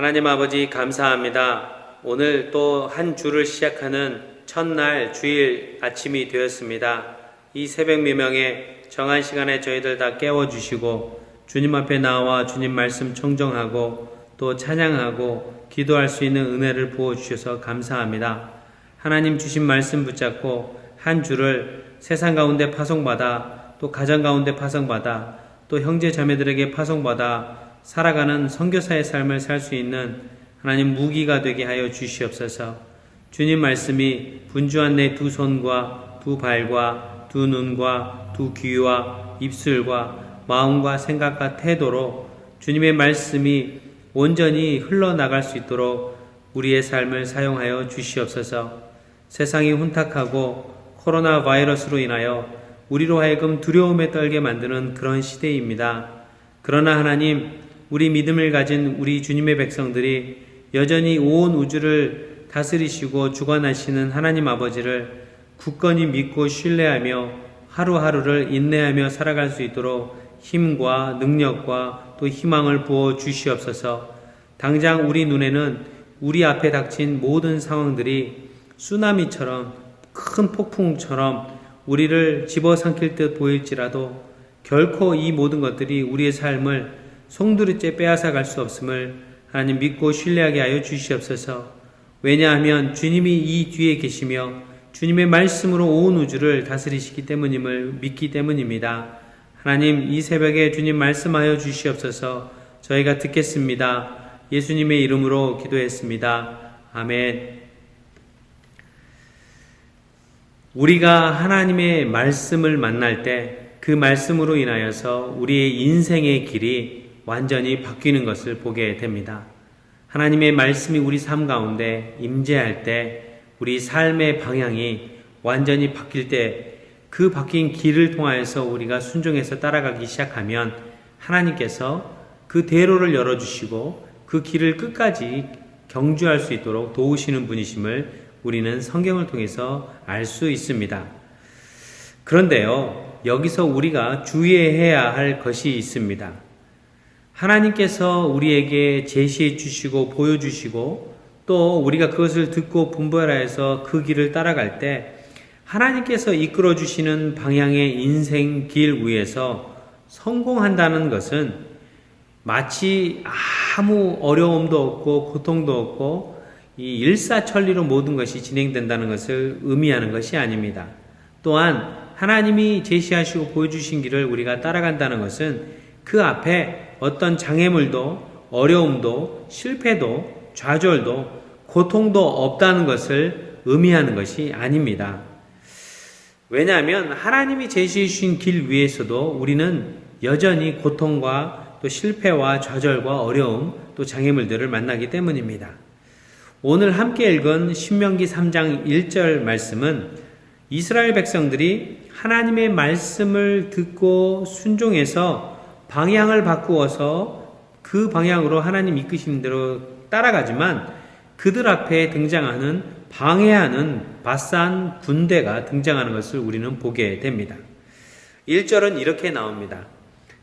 하나님 아버지 감사합니다. 오늘 또 한 주를 시작하는 첫날 주일 아침이 되었습니다. 이 새벽 미명에 정한 시간에 저희들 다 깨워 주시고 주님 앞에 나와 주님 말씀 청정하고 또 찬양하고 기도할 수 있는 은혜를 부어 주셔서 감사합니다. 하나님 주신 말씀 붙잡고 한 주를 세상 가운데 파송받아 또 가정 가운데 파송받아 또 형제 자매들에게 파송받아 살아가는 선교사의 삶을 살 수 있는 하나님 무기가 되게 하여 주시옵소서. 주님 말씀이 분주한 내 두 손과 두 발과 두 눈과 두 귀와 입술과 마음과 생각과 태도로 주님의 말씀이 온전히 흘러나갈 수 있도록 우리의 삶을 사용하여 주시옵소서. 세상이 혼탁하고 코로나 바이러스로 인하여 우리로 하여금 두려움에 떨게 만드는 그런 시대입니다. 그러나 하나님, 우리 믿음을 가진 우리 주님의 백성들이 여전히 온 우주를 다스리시고 주관하시는 하나님 아버지를 굳건히 믿고 신뢰하며 하루하루를 인내하며 살아갈 수 있도록 힘과 능력과 또 희망을 부어 주시옵소서. 당장 우리 눈에는 우리 앞에 닥친 모든 상황들이 쓰나미처럼 큰 폭풍처럼 우리를 집어삼킬 듯 보일지라도 결코 이 모든 것들이 우리의 삶을 송두리째 빼앗아 갈 수 없음을 하나님 믿고 신뢰하게 하여 주시옵소서. 왜냐하면 주님이 이 뒤에 계시며 주님의 말씀으로 온 우주를 다스리시기 때문임을 믿기 때문입니다. 하나님 이 새벽에 주님 말씀하여 주시옵소서. 저희가 듣겠습니다. 예수님의 이름으로 기도했습니다. 아멘. 우리가 하나님의 말씀을 만날 때 그 말씀으로 인하여서 우리의 인생의 길이 완전히 바뀌는 것을 보게 됩니다. 하나님의 말씀이 우리 삶 가운데 임재할 때 우리 삶의 방향이 완전히 바뀔 때 그 바뀐 길을 통하여서 우리가 순종해서 따라가기 시작하면 하나님께서 그 대로를 열어주시고 그 길을 끝까지 경주할 수 있도록 도우시는 분이심을 우리는 성경을 통해서 알 수 있습니다. 그런데요, 여기서 우리가 주의해야 할 것이 있습니다. 하나님께서 우리에게 제시해 주시고 보여주시고 또 우리가 그것을 듣고 분별하여서 그 길을 따라갈 때 하나님께서 이끌어 주시는 방향의 인생 길 위에서 성공한다는 것은 마치 아무 어려움도 없고 고통도 없고 이 일사천리로 모든 것이 진행된다는 것을 의미하는 것이 아닙니다. 또한 하나님이 제시하시고 보여주신 길을 우리가 따라간다는 것은 그 앞에 어떤 장애물도 어려움도 실패도 좌절도 고통도 없다는 것을 의미하는 것이 아닙니다. 왜냐하면 하나님이 제시해 주신 길 위에서도 우리는 여전히 고통과 또 실패와 좌절과 어려움 또 장애물들을 만나기 때문입니다. 오늘 함께 읽은 신명기 3장 1절 말씀은 이스라엘 백성들이 하나님의 말씀을 듣고 순종해서 방향을 바꾸어서 그 방향으로 하나님 이끄시는 대로 따라가지만 그들 앞에 등장하는 방해하는 바산 군대가 등장하는 것을 우리는 보게 됩니다. 1절은 이렇게 나옵니다.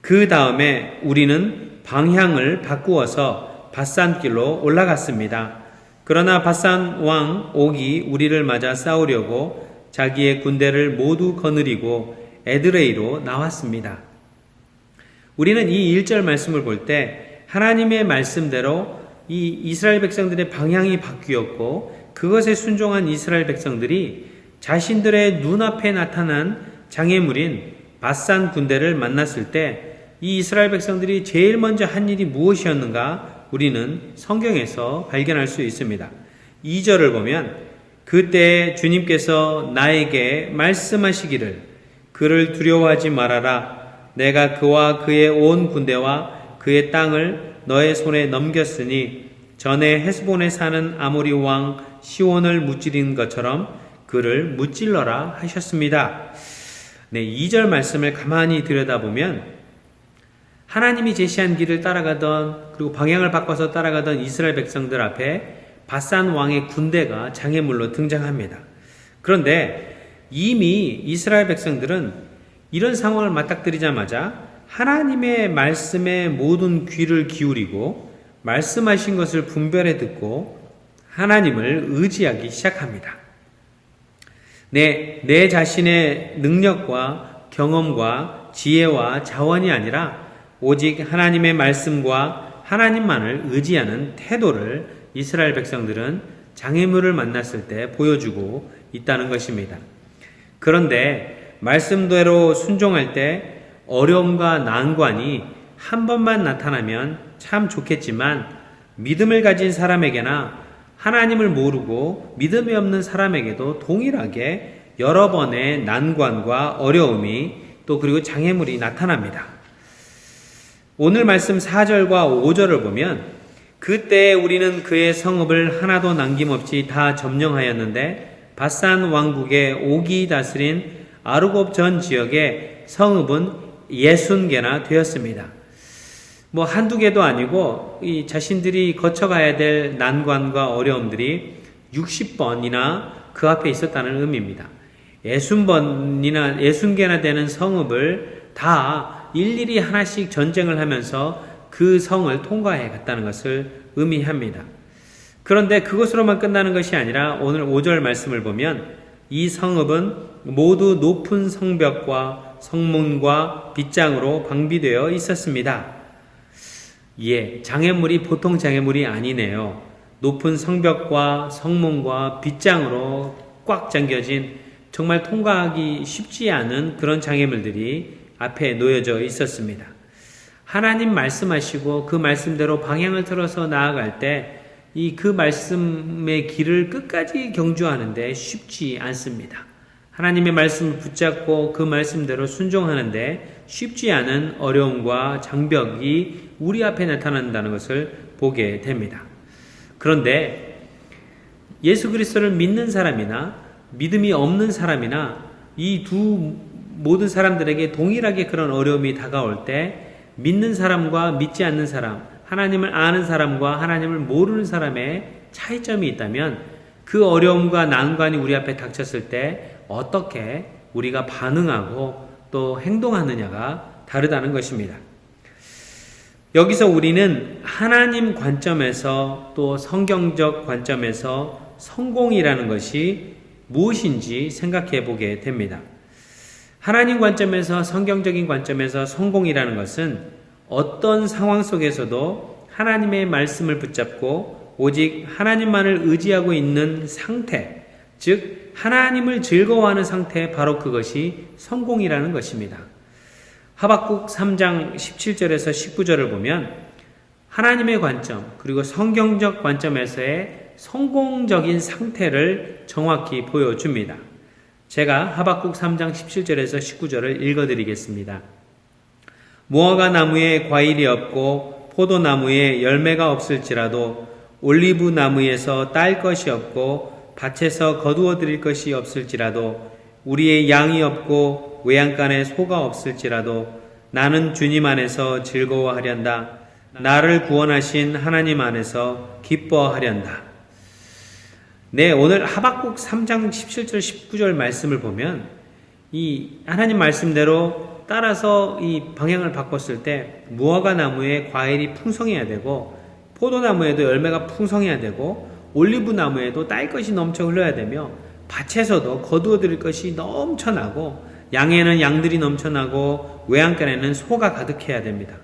그 다음에 우리는 방향을 바꾸어서 바산길로 올라갔습니다. 그러나 바산 왕 옥이 우리를 맞아 싸우려고 자기의 군대를 모두 거느리고 에드레이로 나왔습니다. 우리는 이 1절 말씀을 볼 때 하나님의 말씀대로 이 이스라엘 백성들의 방향이 바뀌었고 그것에 순종한 이스라엘 백성들이 자신들의 눈앞에 나타난 장애물인 바산 군대를 만났을 때 이 이스라엘 백성들이 제일 먼저 한 일이 무엇이었는가 우리는 성경에서 발견할 수 있습니다. 2절을 보면 그때 주님께서 나에게 말씀하시기를 그를 두려워하지 말아라. 내가 그와 그의 온 군대와 그의 땅을 너의 손에 넘겼으니 전에 헤스본에 사는 아모리 왕 시온을 무찌린 것처럼 그를 무찔러라 하셨습니다. 네, 2절 말씀을 가만히 들여다보면 하나님이 제시한 길을 따라가던 그리고 방향을 바꿔서 따라가던 이스라엘 백성들 앞에 바산 왕의 군대가 장애물로 등장합니다. 그런데 이미 이스라엘 백성들은 이런 상황을 맞닥뜨리자마자 하나님의 말씀에 모든 귀를 기울이고 말씀하신 것을 분별해 듣고 하나님을 의지하기 시작합니다. 내, 내 자신의 능력과 경험과 지혜와 자원이 아니라 오직 하나님의 말씀과 하나님만을 의지하는 태도를 이스라엘 백성들은 장애물을 만났을 때 보여주고 있다는 것입니다. 그런데 말씀대로 순종할 때 어려움과 난관이 한 번만 나타나면 참 좋겠지만 믿음을 가진 사람에게나 하나님을 모르고 믿음이 없는 사람에게도 동일하게 여러 번의 난관과 어려움이 또 그리고 장애물이 나타납니다. 오늘 말씀 4절과 5절을 보면 그때 우리는 그의 성읍을 하나도 남김없이 다 점령하였는데 바산 왕국의 옥이 다스린 아르곱 전 지역의 성읍은 예순 개나 되었습니다. 뭐 한두 개도 아니고 이 자신들이 거쳐가야 될 난관과 어려움들이 60번이나 그 앞에 있었다는 의미입니다. 예순 번이나 예순 개나 되는 성읍을 다 일일이 하나씩 전쟁을 하면서 그 성을 통과해 갔다는 것을 의미합니다. 그런데 그것으로만 끝나는 것이 아니라 오늘 5절 말씀을 보면 이 성읍은 모두 높은 성벽과 성문과 빗장으로 방비되어 있었습니다. 예, 장애물이 보통 장애물이 아니네요. 높은 성벽과 성문과 빗장으로 꽉 잠겨진 정말 통과하기 쉽지 않은 그런 장애물들이 앞에 놓여져 있었습니다. 하나님 말씀하시고 그 말씀대로 방향을 틀어서 나아갈 때 이 그 말씀의 길을 끝까지 경주하는데 쉽지 않습니다. 하나님의 말씀을 붙잡고 그 말씀대로 순종하는데 쉽지 않은 어려움과 장벽이 우리 앞에 나타난다는 것을 보게 됩니다. 그런데 예수 그리스도를 믿는 사람이나 믿음이 없는 사람이나 이 두 모든 사람들에게 동일하게 그런 어려움이 다가올 때 믿는 사람과 믿지 않는 사람, 하나님을 아는 사람과 하나님을 모르는 사람의 차이점이 있다면 그 어려움과 난관이 우리 앞에 닥쳤을 때 어떻게 우리가 반응하고 또 행동하느냐가 다르다는 것입니다. 여기서 우리는 하나님 관점에서 또 성경적 관점에서 성공이라는 것이 무엇인지 생각해 보게 됩니다. 하나님 관점에서 성경적인 관점에서 성공이라는 것은 어떤 상황 속에서도 하나님의 말씀을 붙잡고 오직 하나님만을 의지하고 있는 상태, 즉 하나님을 즐거워하는 상태 바로 그것이 성공이라는 것입니다. 하박국 3장 17절에서 19절을 보면 하나님의 관점 그리고 성경적 관점에서의 성공적인 상태를 정확히 보여줍니다. 제가 하박국 3장 17절에서 19절을 읽어드리겠습니다. 무화과 나무에 과일이 없고 포도나무에 열매가 없을지라도 올리브 나무에서 딸 것이 없고 밭에서 거두어 드릴 것이 없을지라도 우리의 양이 없고 외양간에 소가 없을지라도 나는 주님 안에서 즐거워하련다. 나를 구원하신 하나님 안에서 기뻐하련다. 네, 오늘 하박국 3장 17절 19절 말씀을 보면 이 하나님 말씀대로 따라서 이 방향을 바꿨을 때 무화과 나무에 과일이 풍성해야 되고 포도나무에도 열매가 풍성해야 되고 올리브 나무에도 딸 것이 넘쳐 흘러야 되며 밭에서도 거두어 드릴 것이 넘쳐나고 양에는 양들이 넘쳐나고 외양간에는 소가 가득해야 됩니다.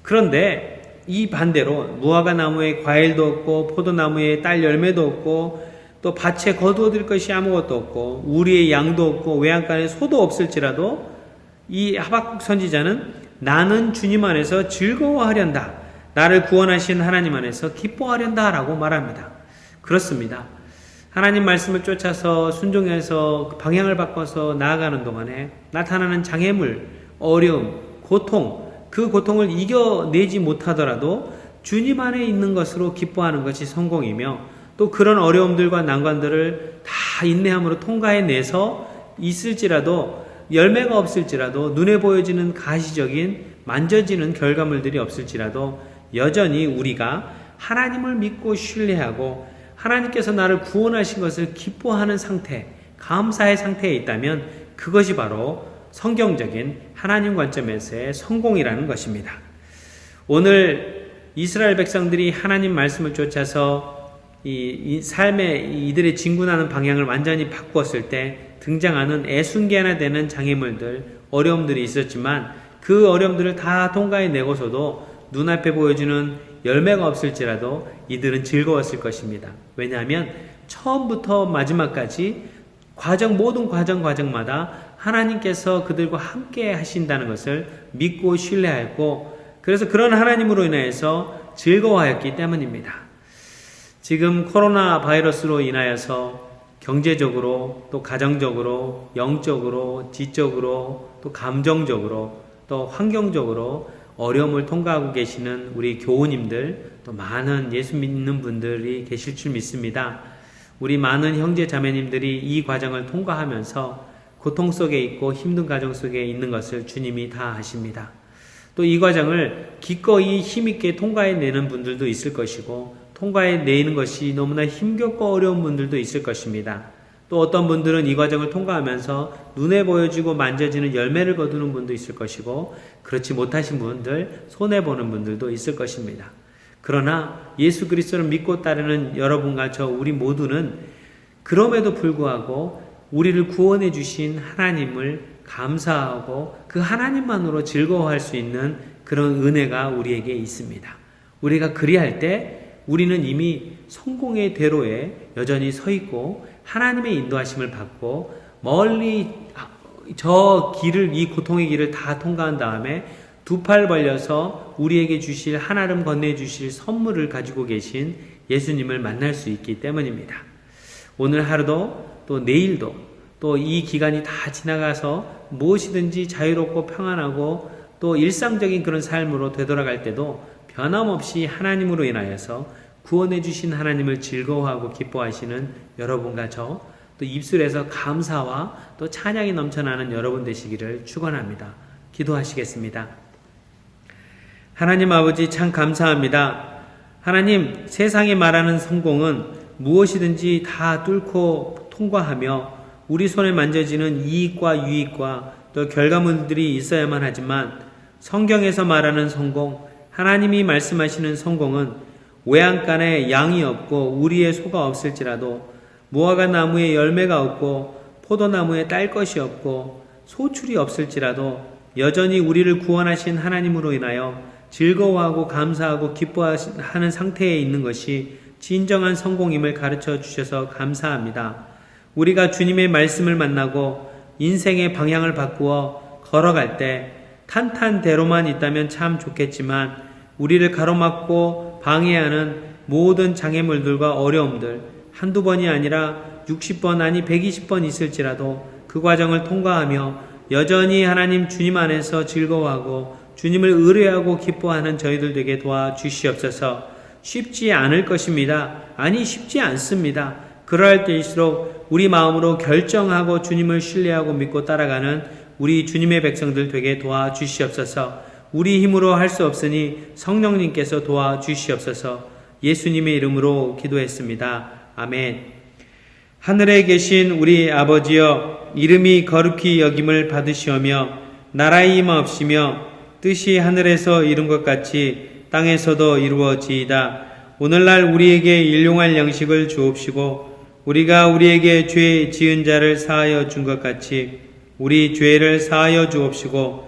그런데 이 반대로 무화과 나무에 과일도 없고 포도나무에 딸 열매도 없고 또 밭에 거두어 드릴 것이 아무것도 없고 우리의 양도 없고 외양간에 소도 없을지라도 이 하박국 선지자는 나는 주님 안에서 즐거워하련다. 나를 구원하신 하나님 안에서 기뻐하련다라고 말합니다. 그렇습니다. 하나님 말씀을 쫓아서 순종해서 방향을 바꿔서 나아가는 동안에 나타나는 장애물, 어려움, 고통, 그 고통을 이겨내지 못하더라도 주님 안에 있는 것으로 기뻐하는 것이 성공이며 또 그런 어려움들과 난관들을 다 인내함으로 통과해내서 있을지라도 열매가 없을지라도 눈에 보여지는 가시적인 만져지는 결과물들이 없을지라도 여전히 우리가 하나님을 믿고 신뢰하고 하나님께서 나를 구원하신 것을 기뻐하는 상태, 감사의 상태에 있다면 그것이 바로 성경적인 하나님 관점에서의 성공이라는 것입니다. 오늘 이스라엘 백성들이 하나님 말씀을 쫓아서 이, 이 삶의 이들의 진군하는 방향을 완전히 바꾸었을 때 등장하는 애순계나 되는 장애물들, 어려움들이 있었지만 그 어려움들을 다 통과해 내고서도 눈앞에 보여주는 열매가 없을지라도 이들은 즐거웠을 것입니다. 왜냐하면 처음부터 마지막까지 과정, 모든 과정, 과정마다 하나님께서 그들과 함께 하신다는 것을 믿고 신뢰하였고, 그래서 그런 하나님으로 인하여서 즐거워하였기 때문입니다. 지금 코로나 바이러스로 인하여서 경제적으로, 또 가정적으로, 영적으로, 지적으로, 또 감정적으로, 또 환경적으로 어려움을 통과하고 계시는 우리 교우님들, 또 많은 예수 믿는 분들이 계실 줄 믿습니다. 우리 많은 형제 자매님들이 이 과정을 통과하면서 고통 속에 있고 힘든 가정 속에 있는 것을 주님이 다 아십니다. 또 이 과정을 기꺼이 힘있게 통과해내는 분들도 있을 것이고, 통과해내는 것이 너무나 힘겹고 어려운 분들도 있을 것입니다. 또 어떤 분들은 이 과정을 통과하면서 눈에 보여지고 만져지는 열매를 거두는 분도 있을 것이고, 그렇지 못하신 분들, 손해 보는 분들도 있을 것입니다. 그러나 예수 그리스도를 믿고 따르는 여러분과 저 우리 모두는 그럼에도 불구하고 우리를 구원해 주신 하나님을 감사하고 그 하나님만으로 즐거워할 수 있는 그런 은혜가 우리에게 있습니다. 우리가 그리할 때 우리는 이미 성공의 대로에 여전히 서 있고 하나님의 인도하심을 받고 멀리 저 길을 이 고통의 길을 다 통과한 다음에 두 팔 벌려서 우리에게 주실 하나름 건네 주실 선물을 가지고 계신 예수님을 만날 수 있기 때문입니다. 오늘 하루도 또 내일도 또 이 기간이 다 지나가서 무엇이든지 자유롭고 평안하고 또 일상적인 그런 삶으로 되돌아갈 때도 변함없이 하나님으로 인하여서 구원해 주신 하나님을 즐거워하고 기뻐하시는 여러분과 저 또 입술에서 감사와 또 찬양이 넘쳐나는 여러분 되시기를 축원합니다. 기도하시겠습니다. 하나님 아버지 참 감사합니다. 하나님 세상이 말하는 성공은 무엇이든지 다 뚫고 통과하며 우리 손에 만져지는 이익과 유익과 또 결과물들이 있어야만 하지만 성경에서 말하는 성공, 하나님이 말씀하시는 성공은 외양간에 양이 없고 우리의 소가 없을지라도 무화과 나무에 열매가 없고 포도나무에 딸 것이 없고 소출이 없을지라도 여전히 우리를 구원하신 하나님으로 인하여 즐거워하고 감사하고 기뻐하는 상태에 있는 것이 진정한 성공임을 가르쳐 주셔서 감사합니다. 우리가 주님의 말씀을 만나고 인생의 방향을 바꾸어 걸어갈 때 탄탄대로만 있다면 참 좋겠지만 우리를 가로막고 방해하는 모든 장애물들과 어려움들 한두 번이 아니라 60번 아니 120번 있을지라도 그 과정을 통과하며 여전히 하나님 주님 안에서 즐거워하고 주님을 의뢰하고 기뻐하는 저희들 되게 도와주시옵소서 쉽지 않을 것입니다. 아니 쉽지 않습니다. 그러할 때일수록 우리 마음으로 결정하고 주님을 신뢰하고 믿고 따라가는 우리 주님의 백성들 되게 도와주시옵소서. 우리 힘으로 할 수 없으니 성령님께서 도와주시옵소서. 예수님의 이름으로 기도했습니다. 아멘. 하늘에 계신 우리 아버지여 이름이 거룩히 여김을 받으시오며 나라의 임하옵시며 뜻이 하늘에서 이룬 것 같이 땅에서도 이루어지이다. 오늘날 우리에게 일용할 양식을 주옵시고 우리가 우리에게 죄 지은 자를 사하여 준 것 같이 우리 죄를 사하여 주옵시고